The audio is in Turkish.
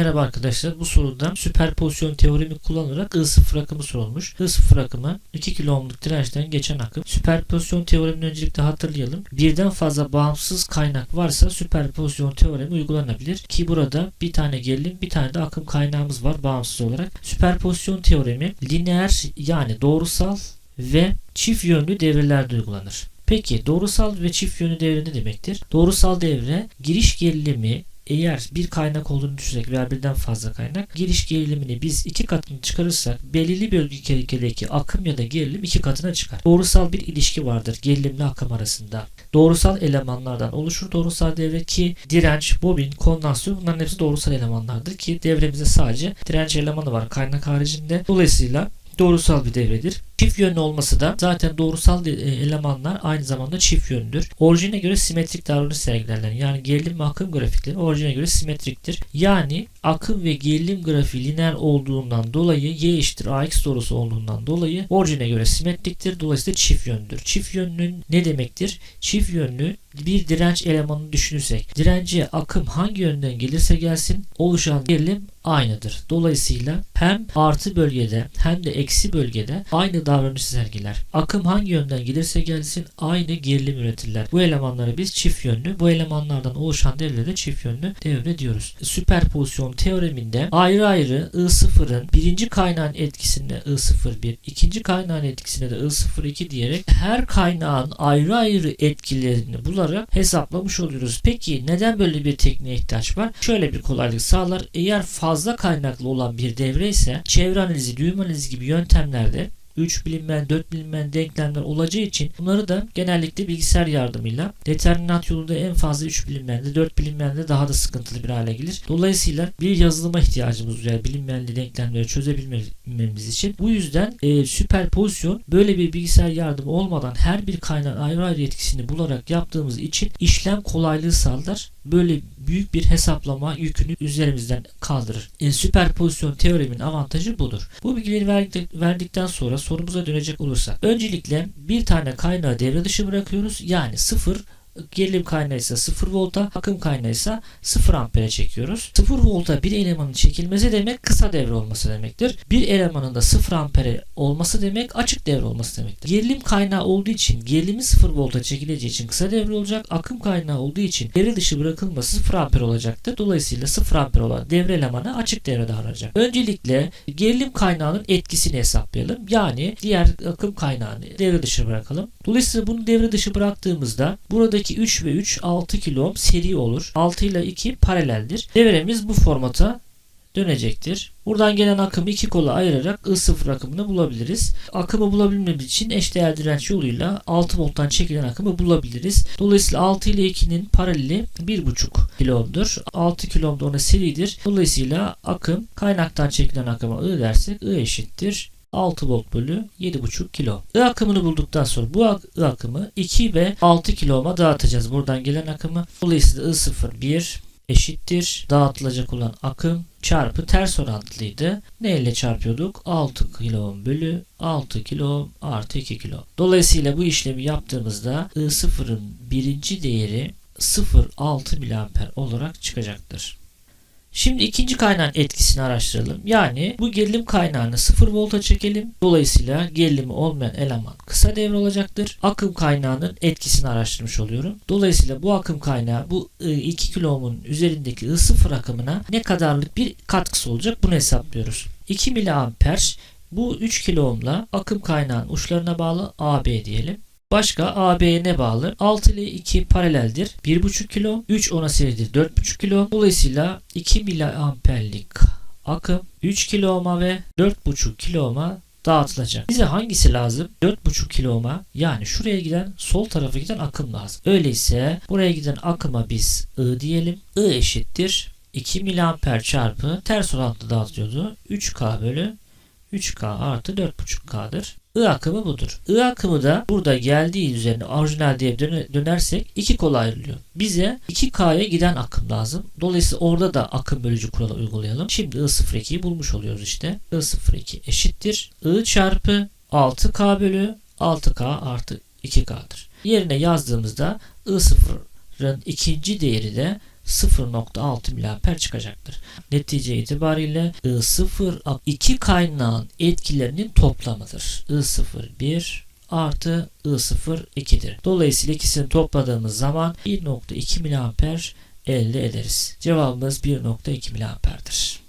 Merhaba arkadaşlar bu soruda süperpozisyon teoremi kullanarak I0 akımı sorulmuş. I0 akımı 2 kilo ohmluk dirençten geçen akım. Süperpozisyon teoremini öncelikle hatırlayalım. Birden fazla bağımsız kaynak varsa süperpozisyon teoremi uygulanabilir. Ki burada bir tane gerilim bir tane de akım kaynağımız var bağımsız olarak. Süperpozisyon teoremi lineer yani doğrusal ve çift yönlü devrelerde uygulanır. Peki doğrusal ve çift yönlü devre ne demektir? Doğrusal devre giriş gerilimi eğer bir kaynak olduğunu düşünsek veya birden fazla kaynak giriş gerilimini biz iki katını çıkarırsak belirli bölgedeki akım ya da gerilim iki katına çıkar. Doğrusal bir ilişki vardır gerilimle akım arasında. Doğrusal elemanlardan oluşur doğrusal devre ki direnç, bobin, kondansatör bunların hepsi doğrusal elemanlardır ki devremizde sadece direnç elemanı var kaynak haricinde. Dolayısıyla doğrusal bir devredir. Çift yönlü olması da zaten doğrusal e, elemanlar aynı zamanda çift yönlüdür. Orijine göre simetrik davranış sergilerler. Yani gerilim ve akım grafikleri orijine göre simetriktir. Yani akım ve gerilim grafiği lineer olduğundan dolayı y eşittir ax doğrusu olduğundan dolayı orijine göre simetriktir. Dolayısıyla çift yönlüdür. Çift yönlü ne demektir? Çift yönlü bir direnç elemanını düşünürsek direnci akım hangi yönden gelirse gelsin oluşan gerilim aynıdır. Dolayısıyla hem artı bölgede hem de eksi bölgede aynı davranışı sergiler. Akım hangi yönden gelirse gelsin aynı gerilim üretirler. Bu elemanları biz çift yönlü, bu elemanlardan oluşan devrede çift yönlü devre diyoruz. Süperpozisyon teoreminde ayrı ayrı I0'ın birinci kaynağın etkisinde I01, ikinci kaynağın etkisinde de I02 diyerek her kaynağın ayrı ayrı etkilerini bularak hesaplamış oluyoruz. Peki neden böyle bir tekniğe ihtiyaç var? Şöyle bir kolaylık sağlar. Eğer fazla kaynaklı olan bir devre ise çevre analizi, düğüm analizi gibi yöntemlerde 3 bilinmeyen, 4 bilinmeyen denklemler olacağı için bunları da genellikle bilgisayar yardımıyla determinant yolunda en fazla 3 bilinmeyen 4 bilinmeyen de daha da sıkıntılı bir hale gelir. Dolayısıyla bir yazılıma ihtiyacımız var bilinmeyenli denklemleri çözebilmemiz için. Bu yüzden e, süperpozisyon böyle bir bilgisayar yardımı olmadan her bir kaynağın ayrı ayrı etkisini bularak yaptığımız için işlem kolaylığı sağlar. Böyle büyük bir hesaplama yükünü üzerimizden kaldırır. E, süperpozisyon teoremin avantajı budur. Bu bilgileri verdik- verdikten sonra sorumuza dönecek olursak. Öncelikle bir tane kaynağı devre dışı bırakıyoruz. Yani sıfır gerilim kaynağı ise 0 volta, akım kaynağı ise 0 ampere çekiyoruz. 0 volta bir elemanın çekilmesi demek kısa devre olması demektir. Bir elemanın da 0 ampere olması demek açık devre olması demektir. Gerilim kaynağı olduğu için gerilimi 0 volta çekileceği için kısa devre olacak. Akım kaynağı olduğu için devre dışı bırakılması 0 amper olacaktır. Dolayısıyla 0 amper olan devre elemanı açık devre davranacak. Öncelikle gerilim kaynağının etkisini hesaplayalım. Yani diğer akım kaynağını devre dışı bırakalım. Dolayısıyla bunu devre dışı bıraktığımızda buradaki 3 ve 3 6 kilo seri olur. 6 ile 2 paraleldir. Devremiz bu formata dönecektir. Buradan gelen akımı iki kola ayırarak I0 akımını bulabiliriz. Akımı bulabilmemiz için eşdeğer direnç yoluyla 6 volttan çekilen akımı bulabiliriz. Dolayısıyla 6 ile 2'nin paraleli 1,5 kilo ohm'dur. 6 kilo ohm da ona seridir. Dolayısıyla akım kaynaktan çekilen akıma I dersek I eşittir 6 volt bölü 7,5 kilo. I akımını bulduktan sonra bu I akımı 2 ve 6 kilo ohm'a dağıtacağız. Buradan gelen akımı. Dolayısıyla I0 1 eşittir dağıtılacak olan akım çarpı ters orantılıydı. Ne ile çarpıyorduk? 6 kilo bölü 6 kilo artı 2 kilo. Dolayısıyla bu işlemi yaptığımızda I0'ın birinci değeri 0,6 miliamper olarak çıkacaktır. Şimdi ikinci kaynağın etkisini araştıralım. Yani bu gerilim kaynağını 0 volta çekelim. Dolayısıyla gerilimi olmayan eleman kısa devre olacaktır. Akım kaynağının etkisini araştırmış oluyorum. Dolayısıyla bu akım kaynağı bu ı, 2 kilo ohmun üzerindeki I0 akımına ne kadarlık bir katkısı olacak bunu hesaplıyoruz. 2 miliamper bu 3 kilo ohmla akım kaynağının uçlarına bağlı AB diyelim. Başka AB'ye ne bağlı? 6 ile 2 paraleldir. 1,5 kilo. 3 ona seridir. 4,5 kilo. Dolayısıyla 2 miliamperlik akım 3 kilo ohm'a ve 4,5 kilo ohm'a dağıtılacak. Bize hangisi lazım? 4,5 kilo ohm'a yani şuraya giden sol tarafa giden akım lazım. Öyleyse buraya giden akıma biz I diyelim. I eşittir 2 miliamper çarpı ters orantılı dağıtıyordu. 3K bölü 3K artı 4,5K'dır. I akımı budur. I akımı da burada geldiği üzerine orijinal diye döne- dönersek iki kola ayrılıyor. Bize 2K'ya giden akım lazım. Dolayısıyla orada da akım bölücü kuralı uygulayalım. Şimdi I02'yi bulmuş oluyoruz işte. I02 eşittir. I çarpı 6K bölü 6K artı 2K'dır. Yerine yazdığımızda I0'ın ikinci değeri de 0.6 miliamper çıkacaktır. Netice itibariyle I0 iki kaynağın etkilerinin toplamıdır. I0 1 artı I0 2'dir. Dolayısıyla ikisini topladığımız zaman 1.2 miliamper elde ederiz. Cevabımız 1.2 miliamperdir.